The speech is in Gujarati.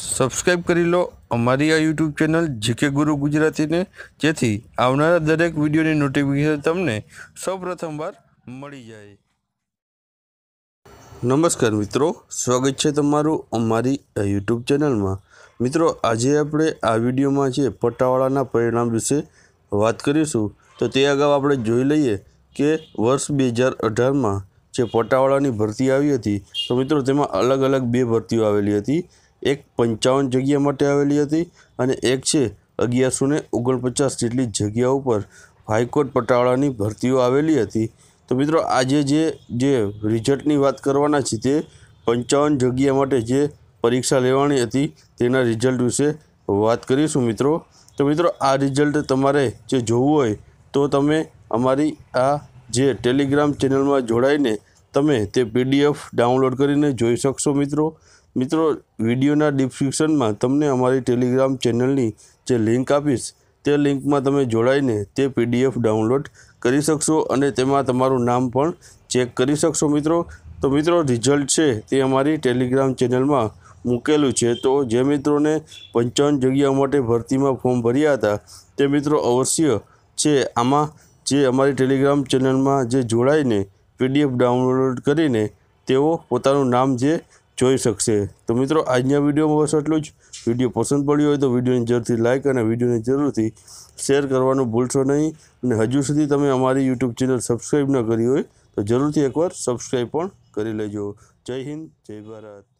સબસ્ક્રાઈબ કરી લો અમારી આ યુટ્યુબ ચેનલ જીકે ગુરુ ગુજરાતીને. જેથી આવનારા દરેક વિડીયોની નોટિફિકેશન તમને સૌપ્રથમવાર મળી જાય. નમસ્કાર મિત્રો, સ્વાગત છે તમારું અમારી યુટ્યુબ ચેનલમાં. મિત્રો, આજે આપણે આ વિડીયોમાં છે પટ્ટાવાળાના પરિણામ વિશે વાત કરીશું, તો તે અગાઉ આપણે જોઈ લઈએ કે વર્ષ બે હજાર અઢારમાં જે પટ્ટાવાળાની ભરતી આવી હતી, તો મિત્રો તેમાં અલગ અલગ બે ભરતીઓ આવેલી હતી. એક પંચાવન જગ્યા માટે આવેલી હતી અને એક છે અગિયારસો ને ઓગણપચાસ જેટલી જગ્યા ઉપર હાઈકોર્ટ પટાવાળાની ભરતીઓ આવેલી હતી. તો મિત્રો, આજે જે જે રિઝલ્ટની વાત કરવાના છે તે પંચાવન જગ્યા માટે જે પરીક્ષા લેવાની હતી તેના રિઝલ્ટ વિશે વાત કરીશું મિત્રો. તો મિત્રો, આ રિઝલ્ટ તમારે જે જોવું હોય તો તમે અમારી આ જે ટેલિગ્રામ ચેનલમાં જોડાઈને તમે તે પીડીએફ ડાઉનલોડ કરીને જોઈ શકશો મિત્રો. મિત્રો, વિડીયોના ડિસ્ક્રિપ્શનમાં તમને અમારી ટેલિગ્રામ ચેનલની જે લિંક આપીશ, તે લિંકમાં તમે જોડાઈને તે પીડીએફ ડાઉનલોડ કરી શકશો અને તેમાં તમારું નામ પણ ચેક કરી શકશો મિત્રો. તો મિત્રો રિઝલ્ટ છે તે અમારી ટેલિગ્રામ ચેનલમાં મૂકેલું છે. તો જે મિત્રોને પંચાવન જગ્યાઓ માટે ભરતીમાં ફોર્મ ભર્યા હતા, તે મિત્રો અવશ્ય છે. આમાં જે અમારી ટેલિગ્રામ ચેનલમાં જે જોડાઈને પીડીએફ ડાઉનલોડ કરીને તેઓ પોતાનું નામ જે જોઈ શકશે. તો મિત્રો, આજના વિડીયોમાં બસ આટલું જ. વીડિયો પસંદ પડ્યો હોય તો વિડીયોને જરૂરથી લાઇક અને વિડીયોને જરૂરથી શેર કરવાનું ભૂલશો નહીં. અને હજુ સુધી તમે અમારી યુટ્યુબ ચેનલ સબસ્ક્રાઈબ ન કરી હોય તો જરૂરથી એકવાર સબસ્ક્રાઈબ પણ કરી લેજો. જય હિન્દ, જય ભારત.